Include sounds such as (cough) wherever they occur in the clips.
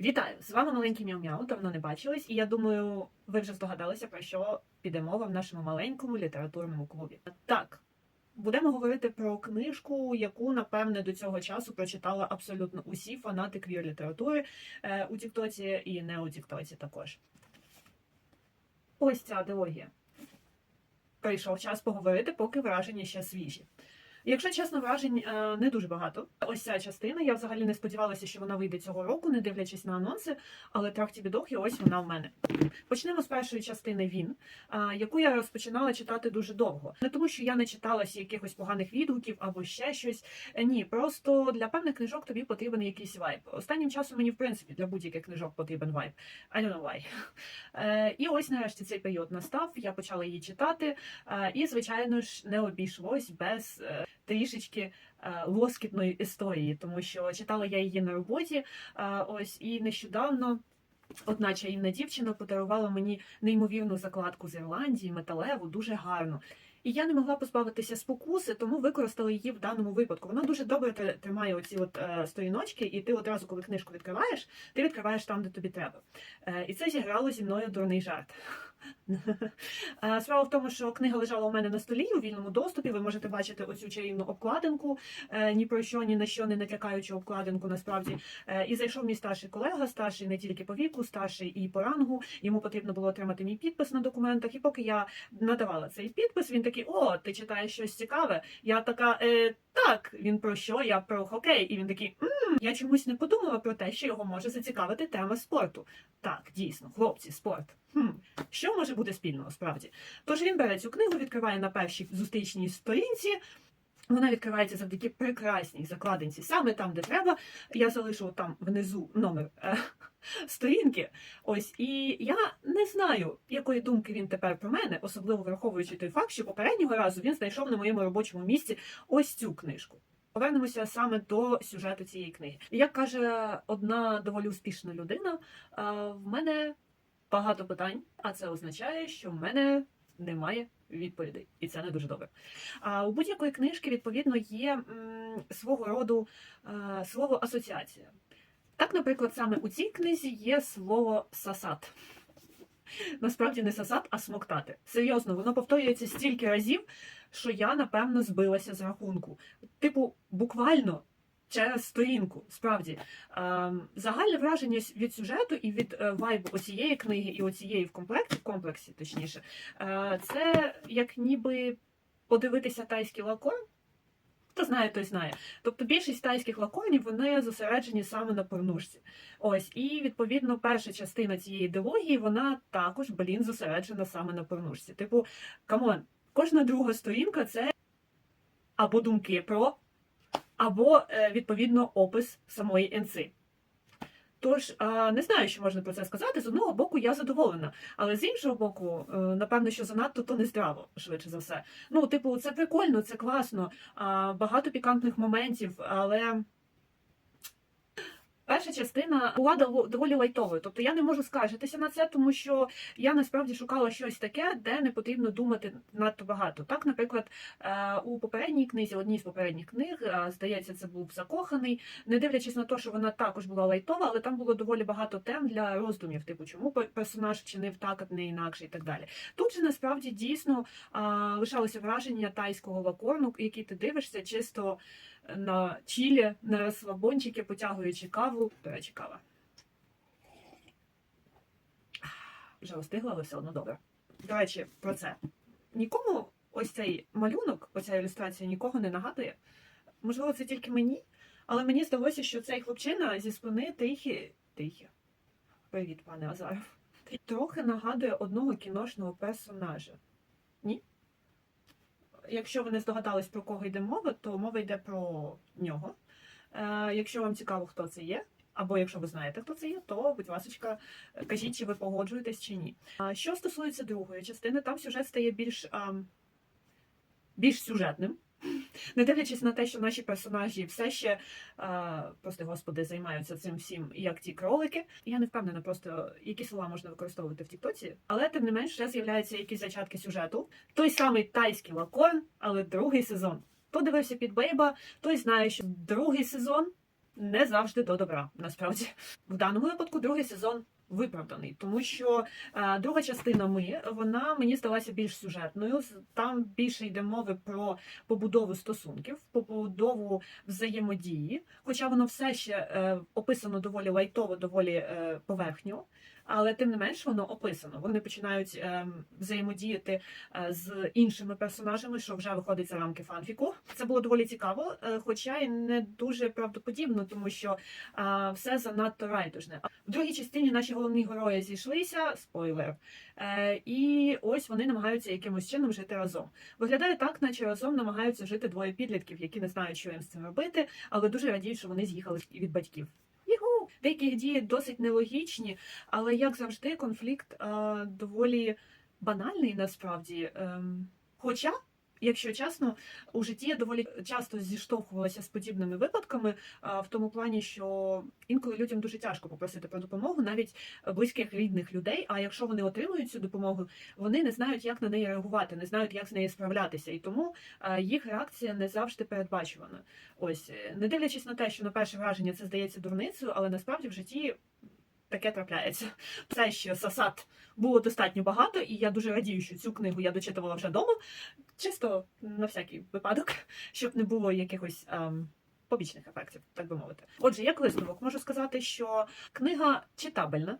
Вітаю! З вами маленький Мяу-Мяу, давно не бачились, і я думаю, ви вже здогадалися, про що піде мова в нашому маленькому літературному клубі. Так, будемо говорити про книжку, яку, напевне, до цього часу прочитали абсолютно усі фанати квір-літератури е, у Тіктоці і не у Тіктоці також. Ось ця дилогія. Прийшов час поговорити, поки враження ще свіжі. Якщо чесно, вражень е, не дуже багато. Ось ця частина. Я взагалі не сподівалася, що вона вийде цього року, не дивлячись на анонси, але тракті бідох, і ось вона в мене. Почнемо з першої частини він, е, яку я розпочинала читати дуже довго. Не тому, що я не читалася якихось поганих відгуків або ще щось. Е, Ні, просто для певних книжок тобі потрібен якийсь вайб. Останнім часом мені, в принципі, для будь-яких книжок потрібен вайб. I don't know why. І ось нарешті цей період настав. Я почала її читати, і, звичайно ж, не обійшлось без. Трішечки е, лоскітної історії, тому що читала я її на роботі. е, Ось і нещодавно. Одна чарівна дівчина подарувала мені неймовірну закладку з Ірландії, металеву, дуже гарну. І я не могла позбавитися спокуси, тому використала її в даному випадку. Вона дуже добре тримає оці от е, сторіночки, і ти одразу, коли книжку відкриваєш, ти відкриваєш там, де тобі треба. І це зіграло зі мною дурний жарт. (laughs) Справа в тому, що книга лежала у мене на столі у вільному доступі. Ви можете бачити оцю чарівну обкладинку, е, ні про що, ні на що не натякаючи обкладинку насправді. Е, І зайшов мій старший колега, старший не тільки по віку, старший і по рангу. Йому потрібно було отримати мій підпис на документах. І поки я надавала цей підпис, він такий: О, ти читаєш щось цікаве. Я така, е, так, він про що? Я про хокей. І він такий, «М, я чомусь не подумала про те, що його може зацікавити тема спорту. Так, дійсно, хлопці, спорт. Хм, що може бути спільного справді? Тож він бере цю книгу, відкриває на першій зустрічній сторінці. Вона відкривається завдяки прекрасній закладинці, саме там, де треба. Я залишу там внизу номер е, сторінки. Ось і я не знаю, якої думки він тепер про мене, особливо враховуючи той факт, що попереднього разу він знайшов на моєму робочому місці ось цю книжку. Повернемося саме до сюжету цієї книги. Як каже одна доволі успішна людина, е, в мене багато питань, а це означає, що в мене немає відповідей, і це не дуже добре. А у будь-якої книжки, відповідно, є свого роду е, слово асоціація. Так, наприклад, саме у цій книзі є слово сасат. Насправді не сасат, а смоктати. Серйозно, воно повторюється стільки разів, що я, напевно, збилася з рахунку. Типу, буквально через сторінку. Справді, Ем, загальне враження від сюжету і від е, вайбу оцієї книги і оцієї в комплекті, в комплексі, точніше, е, це як ніби подивитися тайський лакон. Хто знає, той знає. Тобто більшість тайських лаконів вони зосереджені саме на порнушці. Ось, і відповідно перша частина цієї ідеології, вона також, блін, зосереджена саме на порнушці. Типу, камон, кожна друга сторінка це або думки про, або е, відповідно опис самої енци. Тож не знаю, що можна про це сказати. З одного боку, я задоволена, але з іншого боку, е, напевно, що занадто то не здраво, швидше за все. Ну, типу, це прикольно, це класно, багато пікантних моментів, але. Перша частина була доволі лайтовою, тобто я не можу скаржитися на це, тому що я насправді шукала щось таке, де не потрібно думати надто багато. Так, наприклад, е, у попередній книзі, одній з попередніх книг, е, здається, це був закоханий, не дивлячись на те, що вона також була лайтова, але там було доволі багато тем для роздумів, типу, чому пер- персонаж вчинив так, а не інакше, і так далі. Тут же насправді дійсно лишалося враження тайського лакорну, який ти дивишся чисто на чілі, на розслабончики, потягуючи каву. До речі, кава. Вже остигла, але все одно добре. До речі, про це. Нікому ось цей малюнок, оця ілюстрація нікого не нагадує. Можливо, це тільки мені, але мені здалося, що цей хлопчина зі спини тихі. Тихі. Привіт, пане Азаров. Трохи нагадує одного кіношного персонажа. Ні? Якщо ви не здогадались, про кого йде мова, то мова йде про нього. Е, якщо вам цікаво, хто це є, або якщо ви знаєте, хто це є, то, будь ласка, кажіть, чи ви погоджуєтесь чи ні. Що стосується другої частини, там сюжет стає більш, ам, більш сюжетним. Не дивлячись на те, що наші персонажі все ще, а, прости господи, займаються цим всім, як ті кролики. Я не впевнена просто, які слова можна використовувати в Тіктоці, але тим не менш ще з'являються якісь зачатки сюжету. Той самий тайський лакон, але другий сезон. Хто дивився під Бейба, той знає, що другий сезон не завжди до добра. Насправді, в даному випадку другий сезон виправданий, тому що е, друга частина ми вона мені здалася більш сюжетною. Там більше йде мови про побудову стосунків, побудову взаємодії. Хоча воно все ще е, описано доволі лайтово, доволі е, поверхньо. Але тим не менш воно описано. Вони починають е, взаємодіяти е, з іншими персонажами, що вже виходить за рамки фанфіку. Це було доволі цікаво, е, хоча й не дуже правдоподібно, тому що е, все занадто райдужне. В другій частині наші головні герої зійшлися, спойлер, і ось вони намагаються якимось чином жити разом. Виглядає так, наче разом намагаються жити двоє підлітків, які не знають, що їм з цим робити, але дуже радіють, що вони з'їхали від батьків. Деякі дії досить нелогічні, але як завжди, конфлікт е, доволі банальний насправді. Ем, хоча, якщо чесно, у житті я доволі часто зіштовхувалася з подібними випадками, в тому плані, що інколи людям дуже тяжко попросити про допомогу, навіть близьких рідних людей. А якщо вони отримують цю допомогу, вони не знають, як на неї реагувати, не знають, як з нею справлятися, і тому їх реакція не завжди передбачувана. Ось не дивлячись на те, що на перше враження це здається дурницею, але насправді в житті. Таке трапляється. Все ще сасад було достатньо багато, і я дуже радію, що цю книгу я дочитувала вже вдома, чисто на всякий випадок, щоб не було якихось ем, побічних ефектів, так би мовити. Отже, як висновок можу сказати, що книга читабельна.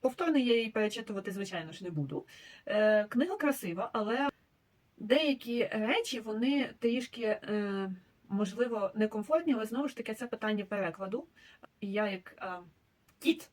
Повторно я її перечитувати, звичайно ж, не буду. Е, книга красива, але деякі речі вони трішки, е, можливо, некомфортні, але знову ж таки це питання перекладу. І я, як е, кіт,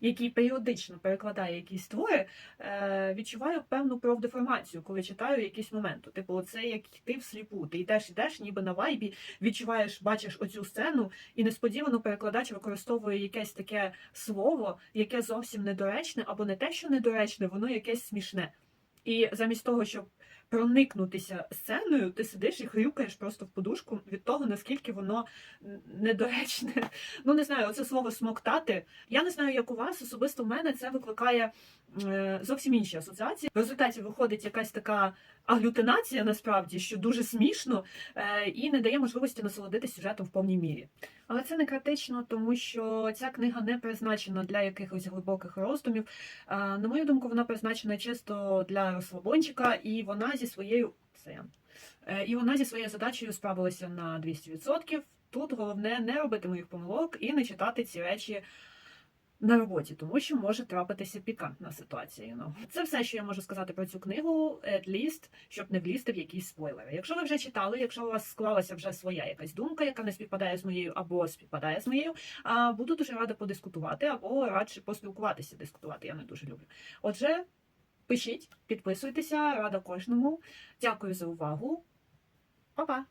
який періодично перекладає якісь твори, е, відчуваю певну профдеформацію, коли читаю якісь моменти. Типу, це як йти всліпу. Ти йдеш, йдеш, ніби на вайбі, відчуваєш, бачиш оцю сцену, і несподівано перекладач використовує якесь таке слово, яке зовсім недоречне, або не те, що недоречне, воно якесь смішне. І замість того, щоб проникнутися сценою, ти сидиш і хрюкаєш просто в подушку від того, наскільки воно недоречне. (laughs) Ну не знаю, оце слово смоктати. Я не знаю, як у вас особисто в мене це викликає е, зовсім інші асоціації. В результаті виходить якась така аглютинація, насправді, що дуже смішно е, і не дає можливості насолодитися сюжетом в повній мірі. Але це не критично, тому що ця книга не призначена для якихось глибоких роздумів. Е, На мою думку, вона призначена чисто для розслабончика, і вона зі своєю це, е, і вона зі своєю задачею справилася на 200%. Тут головне не робити моїх помилок і не читати ці речі на роботі, тому що може трапитися пікантна ситуація. Ну це все, що я можу сказати про цю книгу, at least, щоб не влізти в якісь спойлери. Якщо ви вже читали, якщо у вас склалася вже своя якась думка, яка не співпадає з моєю або співпадає з моєю, буду дуже рада подискутувати або радше поспілкуватися, дискутувати. Я не дуже люблю. Отже, пишіть, підписуйтеся, рада кожному. Дякую за увагу. Па-па!